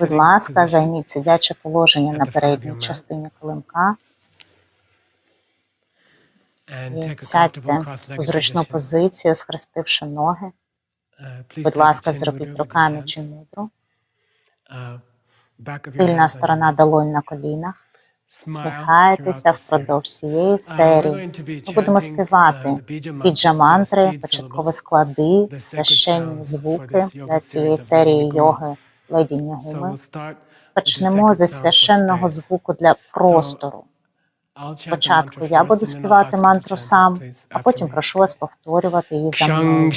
Будь ласка, займіть сидяче положення на передній частині килимка. І сядьте у зручну позицію, схрестивши ноги. Будь ласка, зробіть руками чи мудру. Тильна сторона долонь на колінах. Сміхайтеся впродовж цієї серії. Ми будемо співати піджа мантри, початкові склади, священні звуки для цієї серії йоги Леді Нігуми. Почнемо зі священного звуку для простору. Спочатку я буду співати мантру сам, а потім прошу вас повторювати її за мною.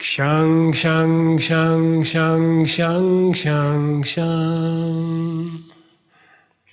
Shang, shang, shang, shang, shang, shang, shang.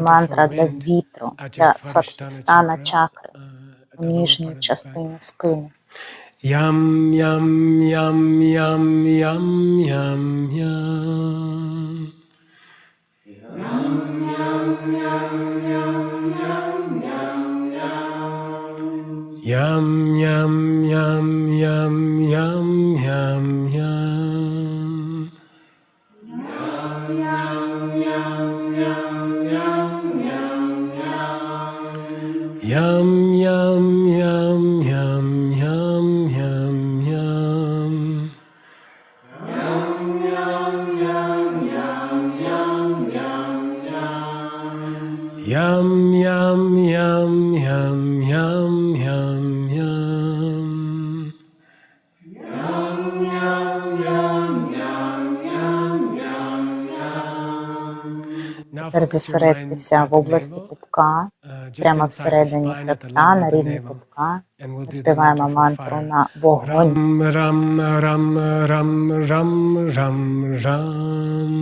мантра для вітру, для сватхістана чакри у нижній частині спини. Yum, yum, yum, yum, yum, yum, yum. Yum, yum, yum, yum, yum, yum, yum. Yum, yum, yum, yum, yum. Now Тепер focus your зосередьтеся mind в at the області пупка, uh, прямо всередині хребта, на of the рівні пупка. Співаємо мантру на вогонь. Ram, ram, ram, ram, ram, ram, ram.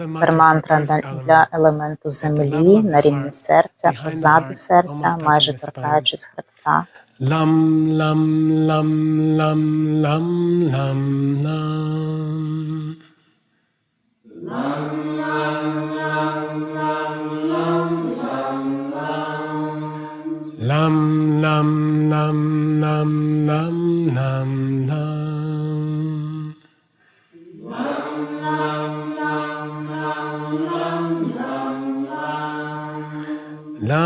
Now the Тепер mantra for мантра earth для- елементу землі на рівні серця, позаду серця, майже торкаючись хребта. Лам лам лам лам лам лам lam.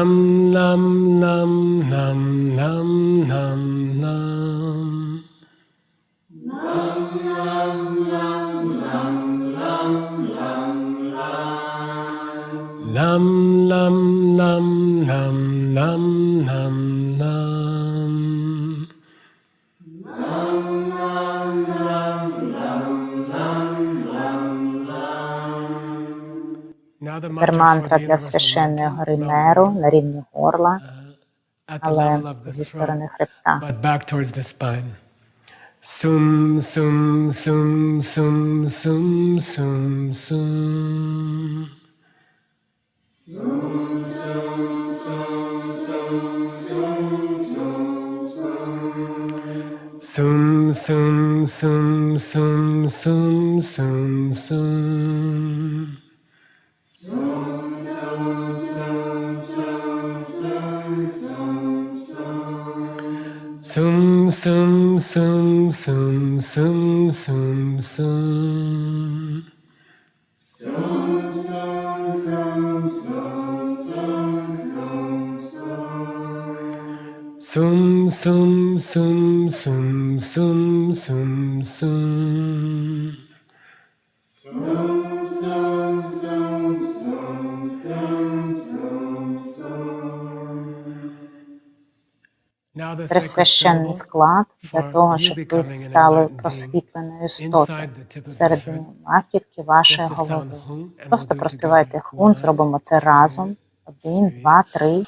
Lam lam lam lam lam lam lam. Lam lam lam lam lam lam lam. Lam lam lam lam lam lam lam Now mantra for мантра the для священної гори Меру на рівні горла, at the але level of the зі throat. сторони хребта. but back towards the spine. Sum, sum, sum, sum, sum, Sum sum sum sum sum sum sum. Sum sum sum sum sum sum sum. Sum sum sum sum sum sum sum. Sum sum. пресвященний склад для того, щоб ви стали просвітленою істотою серед маківки вашої голови. Просто проспівайте хун, зробимо це разом. Один, два, три.